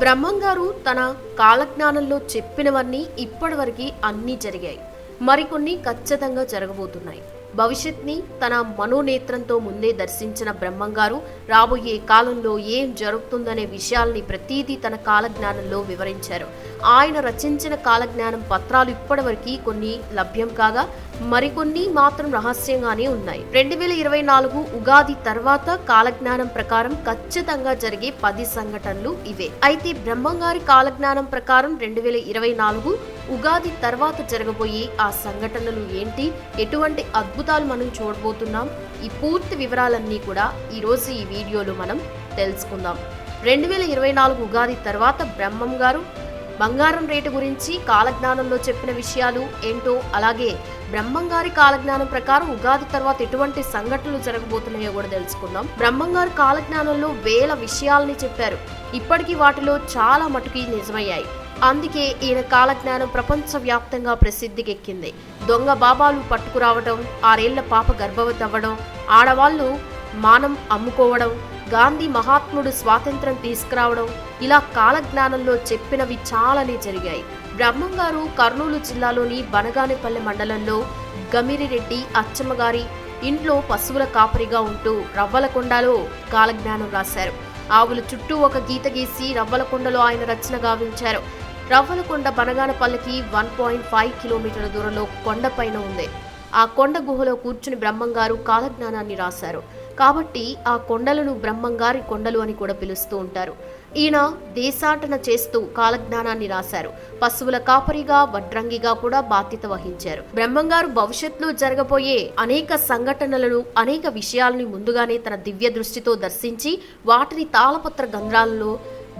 బ్రహ్మంగారు తన కాలజ్ఞానంలో చెప్పినవన్నీ ఇప్పటివరకు అన్నీ జరిగాయి. మరికొన్ని ఖచ్చితంగా జరగబోతున్నాయి. భవిష్యత్ని తన మనోనేత్రంతో ముందే దర్శించిన బ్రహ్మంగారు రాబోయే కాలంలో ఏం జరుగుతుందనే విషయాల్ని ప్రతీదీ తన కాలజ్ఞానంలో వివరించారు. ఆయన రచించిన కాలజ్ఞానం పత్రాలు ఇప్పటివరకు కొన్ని లభ్యం కాగా మరికొన్ని మాత్రం రహస్యంగానే ఉన్నాయి. రెండు వేల ఇరవై నాలుగు ఉగాది తర్వాత కాలజ్ఞానం ప్రకారం ఖచ్చితంగా జరిగే పది సంఘటనలు ఇవే. అయితే బ్రహ్మంగారి కాలజ్ఞానం ప్రకారం రెండు వేల ఇరవై నాలుగు ఉగాది తర్వాత జరగబోయే ఆ సంఘటనలు ఏంటి? ఎటువంటి అద్భుత అద్భుతాలు మనం చూడబోతున్నాం. ఈ పూర్తి వివరాలన్నీ కూడా ఈరోజు ఈ వీడియోలో మనం తెలుసుకుందాం. రెండు వేల ఇరవై నాలుగు ఉగాది తర్వాత బ్రహ్మం గారు బంగారం రేటు గురించి కాలజ్ఞానంలో చెప్పిన విషయాలు ఏంటో అలాగే బ్రహ్మంగారి కాలజ్ఞానం ప్రకారం ఉగాది తర్వాత ఎటువంటి సంఘటనలు జరగబోతున్నాయో కూడా తెలుసుకుందాం. బ్రహ్మంగారు కాలజ్ఞానంలో వేల విషయాల్ని చెప్పారు. ఇప్పటికీ వాటిలో చాలా మటుకి నిజమయ్యాయి. అందుకే ఈయన కాలజ్ఞానం ప్రపంచవ్యాప్తంగా ప్రసిద్ధికెక్కింది. దొంగ బాబాలు పట్టుకురావడం ఆరేళ్ళ పాప గర్భవతి అవ్వడం ఆడవాళ్ళు మానం అమ్ముకోవడం గాంధీ మహాత్ముడు స్వాతంత్రం తీసుకురావడం ఇలా కాలజ్ఞానంలో చెప్పినవి చాలానే జరిగాయి. బ్రహ్మంగారు కర్నూలు జిల్లాలోని బనగానేపల్లె మండలంలో గమిరిరెడ్డి అచ్చమ్మగారి ఇంట్లో పశువుల కాపరిగా ఉంటూ రవ్వలకొండలో కాలజ్ఞానం రాశారు. ఆవుల చుట్టూ ఒక గీత గీసి రవ్వలకొండలో ఆయన రచన గావించారు. రవ్వలకొండ బనగానపల్లికి వన్ పాయింట్ ఫైవ్ కిలోమీటర్ల దూరంలో కొండపైన ఉంది. ఆ కొండ గుహలో కూర్చుని బ్రహ్మంగారు కాలజ్ఞానాన్ని రాశారు. కాబట్టి ఆ కొండలను బ్రహ్మంగారి కొండలు అని కూడా పిలుస్తూ ఉంటారు. ఈయన దేశాటన చేస్తూ కాలజ్ఞానాన్ని రాశారు. పశువుల కాపరిగా వడ్రంగిగా కూడా బాధ్యత వహించారు. బ్రహ్మంగారు భవిష్యత్తులో జరగబోయే అనేక సంఘటనలను అనేక విషయాలని ముందుగానే తన దివ్య దృష్టితో దర్శించి వాటిని తాళపత్ర గంధ్రాలలో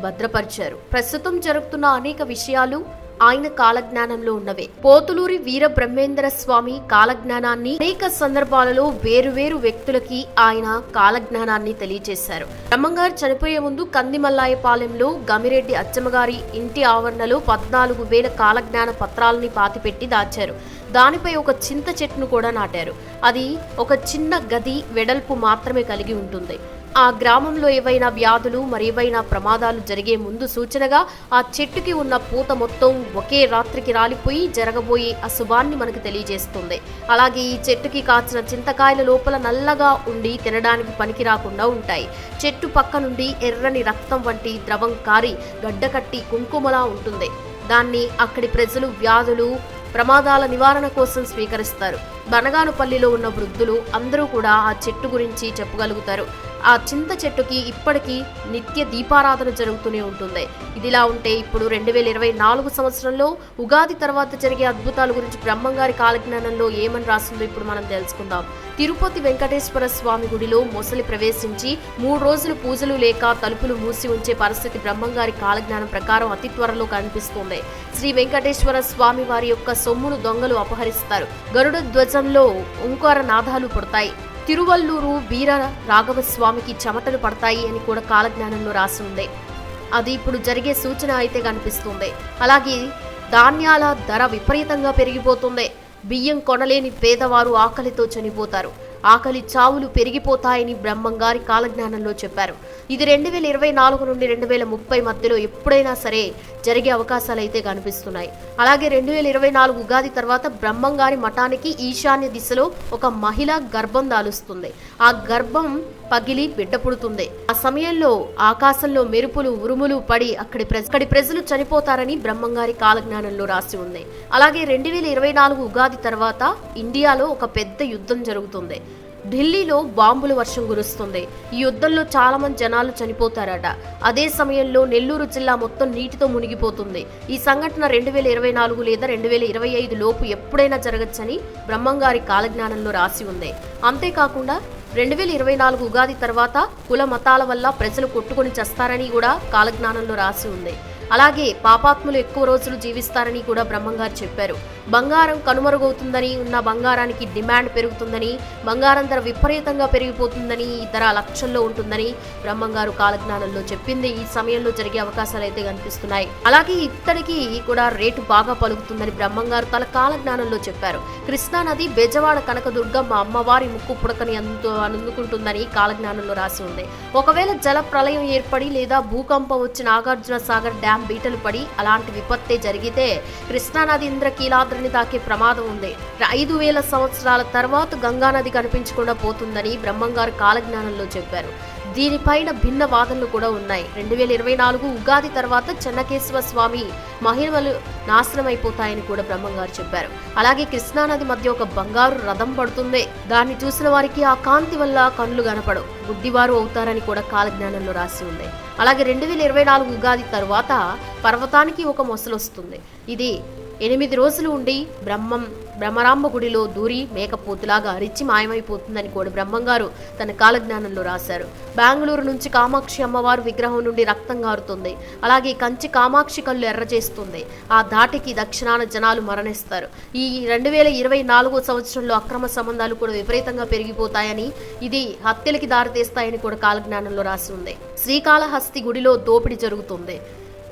భద్రపరిచారు. ప్రస్తుతం జరుగుతున్న అనేక విషయాలు ఆయన కాలజ్ఞానంలో ఉన్నవే. పోతులూరి వీర బ్రహ్మేంద్ర స్వామి కాలజ్ఞానాన్ని అనేక సందర్భాలలో వేరువేరు వ్యక్తులకి ఆయన కాలజ్ఞానాన్ని తెలియజేశారు. బ్రహ్మంగారు చనిపోయే ముందు కందిమల్లాయపాలెంలో గమిరెడ్డి అచ్చమ్మగారి ఇంటి ఆవరణలో పద్నాలుగు వేల కాలజ్ఞాన పత్రాలని పాతిపెట్టి దాచారు. దానిపై ఒక చింత చెట్టును కూడా నాటారు. అది ఒక చిన్న గది వెడల్పు మాత్రమే కలిగి ఉంటుంది. ఆ గ్రామంలో ఏవైనా వ్యాధులు మరేవైనా ప్రమాదాలు జరిగే ముందు సూచనగా ఆ చెట్టుకి ఉన్న పూత మొత్తం ఒకే రాత్రికి రాలిపోయి జరగబోయే అశుభాన్ని మనకు తెలియజేస్తుంది. అలాగే ఈ చెట్టుకి కాచిన చింతకాయల లోపల నల్లగా ఉండి తినడానికి పనికి రాకుండా ఉంటాయి. చెట్టు పక్క నుండి ఎర్రని రక్తం వంటి ద్రవం కారి గడ్డకట్టి కుంకుమలా ఉంటుంది. దాన్ని అక్కడి ప్రజలు వ్యాధులు ప్రమాదాల నివారణ కోసం స్వీకరిస్తారు. బనగానుపల్లిలో ఉన్న వృద్ధులు అందరూ కూడా ఆ చెట్టు గురించి చెప్పగలుగుతారు. ఆ చింత చెట్టుకి ఇప్పటికీ నిత్య దీపారాధన జరుగుతూనే ఉంటుంది. ఇదిలా ఉంటే ఇప్పుడు రెండు వేల ఇరవై నాలుగు సంవత్సరంలో ఉగాది తర్వాత జరిగే అద్భుతాల గురించి బ్రహ్మంగారి కాలజ్ఞానంలో ఏమని రాసిందో ఇప్పుడు మనం తెలుసుకుందాం. తిరుపతి వెంకటేశ్వర స్వామి గుడిలో మొసలి ప్రవేశించి మూడు రోజులు పూజలు లేక తలుపులు మూసి ఉంచే పరిస్థితి బ్రహ్మంగారి కాలజ్ఞానం ప్రకారం అతి త్వరలో కనిపిస్తుంది. శ్రీ వెంకటేశ్వర స్వామి వారి యొక్క సొమ్మును దొంగలు అపహరిస్తారు. గరుడ ధ్వజంలో ఓంకార నాదాలు పుడతాయి. తిరువల్లూరు వీర రాఘవస్వామికి చెమటలు పడతాయి అని కూడా కాలజ్ఞానంలో రాసి ఉంది అది ఇప్పుడు జరిగే సూచన అయితే కనిపిస్తుంది. అలాగే ధాన్యాల ధర విపరీతంగా పెరిగిపోతుంది. బియ్యం కొనలేని పేదవారు ఆకలితో చనిపోతారు. ఆకలి చావులు పెరిగిపోతాయని బ్రహ్మంగారి కాలజ్ఞానంలో చెప్పారు. ఇది రెండు వేల ఇరవై నాలుగు నుండి రెండు వేల ముప్పై మధ్యలో ఎప్పుడైనా సరే జరిగే అవకాశాలు అయితే కనిపిస్తున్నాయి. అలాగే రెండు వేల ఇరవై నాలుగు ఉగాది తర్వాత బ్రహ్మంగారి మఠానికి ఈశాన్య దిశలో ఒక మహిళ గర్భం దాలుస్తుంది. ఆ గర్భం పగిలి బిడ్డ పుడుతుంది ఆ సమయంలో ఆకాశంలో మెరుపులు ఉరుములు పడి అక్కడి అక్కడి ప్రజలు చనిపోతారని బ్రహ్మంగారి కాలజ్ఞానంలో రాసి ఉంది. అలాగే రెండు వేల ఇరవై నాలుగు ఉగాది తర్వాత ఇండియాలో ఒక పెద్ద యుద్ధం జరుగుతుంది. ఢిల్లీలో బాంబుల వర్షం కురుస్తుంది. ఈ యుద్ధంలో చాలా మంది జనాలు చనిపోతారట. అదే సమయంలో నెల్లూరు జిల్లా మొత్తం నీటితో మునిగిపోతుంది. ఈ సంఘటన రెండు వేల ఇరవై నాలుగు లేదా రెండు వేల ఇరవై ఐదు లోపు ఎప్పుడైనా జరగచ్చని బ్రహ్మంగారి కాలజ్ఞానంలో రాసి ఉంది. అంతేకాకుండా రెండు వేల ఇరవై నాలుగు ఉగాది తర్వాత కుల మతాల వల్ల ప్రజలు కొట్టుకొని చస్తారని కూడా కాలజ్ఞానంలో రాసి ఉంది. అలాగే పాపాత్ములు ఎక్కువ రోజులు జీవిస్తారని కూడా బ్రహ్మంగారు చెప్పారు. బంగారం కనుమరుగవుతుందని ఉన్న బంగారానికి డిమాండ్ పెరుగుతుందని బంగారం ధర విపరీతంగా పెరిగిపోతుందని ఈ ధర లక్షల్లో ఉంటుందని బ్రహ్మంగారు కాలజ్ఞానంలో చెప్పింది. ఈ సమయంలో జరిగే అవకాశాలు అయితే కనిపిస్తున్నాయి. అలాగే ఇత్తడికి కూడా రేటు బాగా పలుకుతుందని బ్రహ్మంగారు తన కాలజ్ఞానంలో చెప్పారు. కృష్ణానది బెజవాడ కనకదుర్గమ్మ అమ్మవారి ముక్కు పుడకని అందు అందుకుంటుందని కాలజ్ఞానంలో రాసి ఉంది. ఒకవేళ జల ప్రళయం ఏర్పడి లేదా భూకంపం వచ్చి నాగార్జున సాగర్ డ్యాం బీటలు పడి అలాంటి విపత్తే జరిగితే కృష్ణానది ఇంద్రకీలాద్రిని తాకే ప్రమాదం ఉంది. ఐదు వేల సంవత్సరాల తర్వాత గంగానది కనిపించకుండా పోతుందని బ్రహ్మంగారు కాలజ్ఞానంలో చెప్పారు. దీనిపైన భిన్న వాదనలు కూడా ఉన్నాయి. రెండు వేల ఇరవై నాలుగు ఉగాది తర్వాత చెన్నకేశవ స్వామి మహిమలు నాశనం అయిపోతాయని కూడా బ్రహ్మంగారు చెప్పారు. అలాగే కృష్ణానది మధ్య ఒక బంగారు రథం పడుతుంది. దాన్ని చూసిన వారికి ఆ కాంతి వల్ల కళ్ళు కనపడవు. బుద్ధివారు అవుతారని కూడా కాలజ్ఞానంలో రాసి ఉంది. అలాగే రెండు వేల ఇరవై నాలుగు ఉగాది తర్వాత పర్వతానికి ఒక మొసలు వస్తుంది ఇది ఎనిమిది రోజులు ఉండి బ్రహ్మం బ్రహ్మరాంబ గుడిలో దూరి మేకపోతులాగా అరిచి మాయమైపోతుందని కోడి బ్రహ్మంగారు తన కాలజ్ఞానంలో రాశారు. బెంగళూరు నుంచి కామాక్షి అమ్మవారు విగ్రహం నుండి రక్తం గారుతుంది. అలాగే కంచి కామాక్షి కళ్ళు ఎర్ర చేస్తుంది ఆ ధాటికి దక్షిణాన జనాలు మరణిస్తారు. ఈ రెండు వేల ఇరవై నాలుగో సంవత్సరంలో అక్రమ సంబంధాలు కూడా విపరీతంగా పెరిగిపోతాయని ఇది హత్యలకి దారితీస్తాయని కూడా కాలజ్ఞానంలో రాసి ఉంది. శ్రీకాళహస్తి గుడిలో దోపిడీ జరుగుతుంది.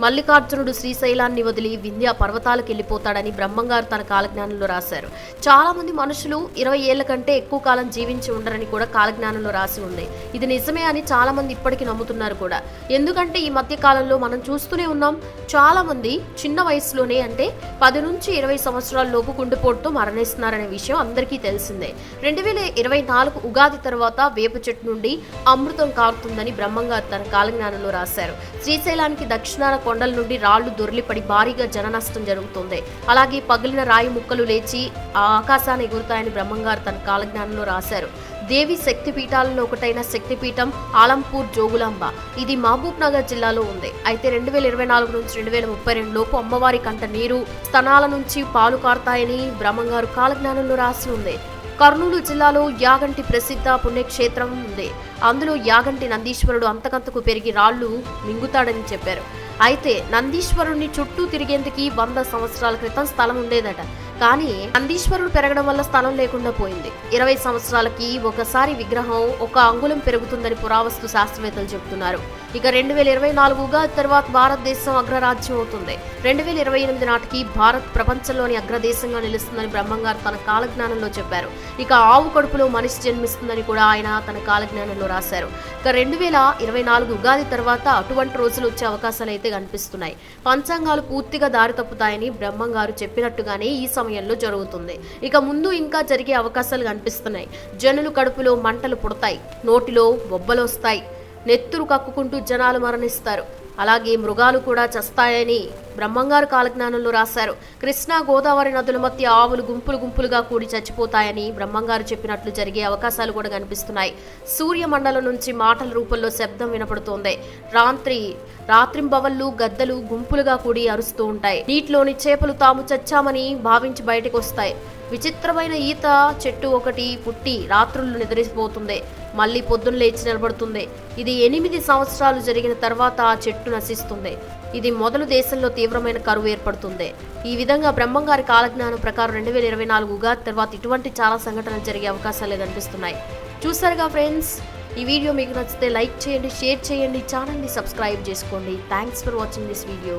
మల్లికార్జునుడు శ్రీశైలాన్ని వదిలి వింధ్య పర్వతాలకు వెళ్ళిపోతాడని బ్రహ్మంగారు తన కాలజ్ఞానంలో రాశారు. చాలా మంది మనుషులు ఇరవై ఏళ్ళ కంటే ఎక్కువ కాలం జీవించి ఉండరని కూడా కాలజ్ఞానంలో రాసి ఉంది. ఇది నిజమే అని చాలా మంది ఇప్పటికీ నమ్ముతున్నారు కూడా. ఎందుకంటే ఈ మధ్య కాలంలో మనం చూస్తూనే ఉన్నాం చాలా మంది చిన్న వయసులోనే అంటే పది నుంచి ఇరవై సంవత్సరాల లోపు గుండెపోటుతో మరణిస్తున్నారనే విషయం అందరికీ తెలిసిందే. రెండు వేల ఇరవై నాలుగు ఉగాది తర్వాత వేప చెట్టు నుండి అమృతం కారుతుందని బ్రహ్మంగారు తన కాలజ్ఞానంలో రాశారు. శ్రీశైలానికి దక్షిణాన కొండల నుండి రాళ్ళు దొర్లిపడి భారీగా జన నష్టం జరుగుతుంది. అలాగే పగిలిన రాయి ముక్కలు లేచి ఆ ఆకాశాన్ని ఎగురుతాయని బ్రహ్మంగారు తన కాలజ్ఞానంలో రాశారు. దేవి శక్తిపీఠాలలో ఒకటైన శక్తిపీఠం ఆలంపూర్ జోగులాంబ. ఇది మహబూబ్ నగర్ జిల్లాలో ఉంది. అయితే రెండు వేల ఇరవై నాలుగు నుంచి రెండు వేల ముప్పై రెండు లోపు అమ్మవారి కంట నీరు స్తనాల నుంచి పాలు కారుతాయని బ్రహ్మంగారు కాలజ్ఞానంలో రాసి ఉంది. కర్నూలు జిల్లాలో యాగంటి ప్రసిద్ధ పుణ్యక్షేత్రం ఉంది. అందులో యాగంటి నందీశ్వరుడు అంతకంతకు పెరిగి రాళ్ళు మింగుతాడని చెప్పారు. అయితే నందీశ్వరుణ్ణి చుట్టూ తిరిగేందుకు వంద సంవత్సరాల క్రితం స్థలం ఉండేదట. కానీ నందీశ్వరుడు పెరగడం వల్ల స్థలం లేకుండా పోయింది. ఇరవై సంవత్సరాలకి ఒకసారి విగ్రహం ఒక అంగుళం పెరుగుతుందని పురావస్తు శాస్త్రవేత్తలు చెబుతున్నారు. ఇక రెండు వేల ఇరవై నాలుగుగా తర్వాత భారతదేశం అగ్రరాజ్యం అవుతుంది. రెండు వేల ఇరవై ఎనిమిది నాటికి భారత్ ప్రపంచంలోని అగ్రదేశంగా నిలుస్తుందని బ్రహ్మంగారు తన కాలజ్ఞానంలో చెప్పారు. ఇక ఆవు కడుపులో మనిషి జన్మిస్తుందని కూడా ఆయన తన కాలజ్ఞానంలో రాశారు. ఇక రెండు వేల ఇరవై నాలుగు ఉగాది తర్వాత అటువంటి రోజులు వచ్చే అవకాశాలు అయితే కనిపిస్తున్నాయి. పంచాంగాలు పూర్తిగా దారి తప్పుతాయని బ్రహ్మంగారు చెప్పినట్టుగానే ఈ సమయంలో జరుగుతుంది. ఇక ముందు ఇంకా జరిగే అవకాశాలు కనిపిస్తున్నాయి. జనులు కడుపులో మంటలు పుడతాయి. నోటిలో బొబ్బలు వస్తాయి. నెత్తురు కక్కుకుంటూ జనాలు మరణిస్తారు. అలాగే మృగాలు కూడా చస్తాయని బ్రహ్మంగారు కాలజ్ఞానంలో రాశారు. కృష్ణా గోదావరి నదుల మధ్య ఆవులు గుంపులు గుంపులుగా కూడి చచ్చిపోతాయని బ్రహ్మంగారు చెప్పినట్లు జరిగే అవకాశాలు కూడా కనిపిస్తున్నాయి. సూర్యమండలం నుంచి మాటల రూపంలో శబ్దం వినపడుతోంది. రాత్రి రాత్రింబవళ్ళు గద్దలు గుంపులుగా కూడి అరుస్తూ ఉంటాయి. నీటిలోని చేపలు తాము చచ్చామని భావించి బయటకు వస్తాయి. విచిత్రమైన ఈత చెట్టు ఒకటి పుట్టి రాత్రులు నిద్రపోతుంది. మళ్ళీ పొద్దున్న లేచి నిలబడుతుంది. ఇది ఎనిమిది సంవత్సరాలు జరిగిన తర్వాత ఆ చెట్టు నశిస్తుంది. ఇది మొదలు దేశంలో తీవ్రమైన కరువు ఏర్పడుతుంది. ఈ విధంగా బ్రహ్మంగారి కాలజ్ఞానం ప్రకారం రెండు వేల ఇరవై నాలుగు ఉగాది తర్వాత ఇటువంటి చాలా సంఘటనలు జరిగే అవకాశాలు కనిపిస్తున్నాయి చూసారుగా ఫ్రెండ్స్? ఈ వీడియో మీకు నచ్చితే లైక్ చేయండి షేర్ చేయండి ఛానల్ని సబ్స్క్రైబ్ చేసుకోండి. Thanks for watching this video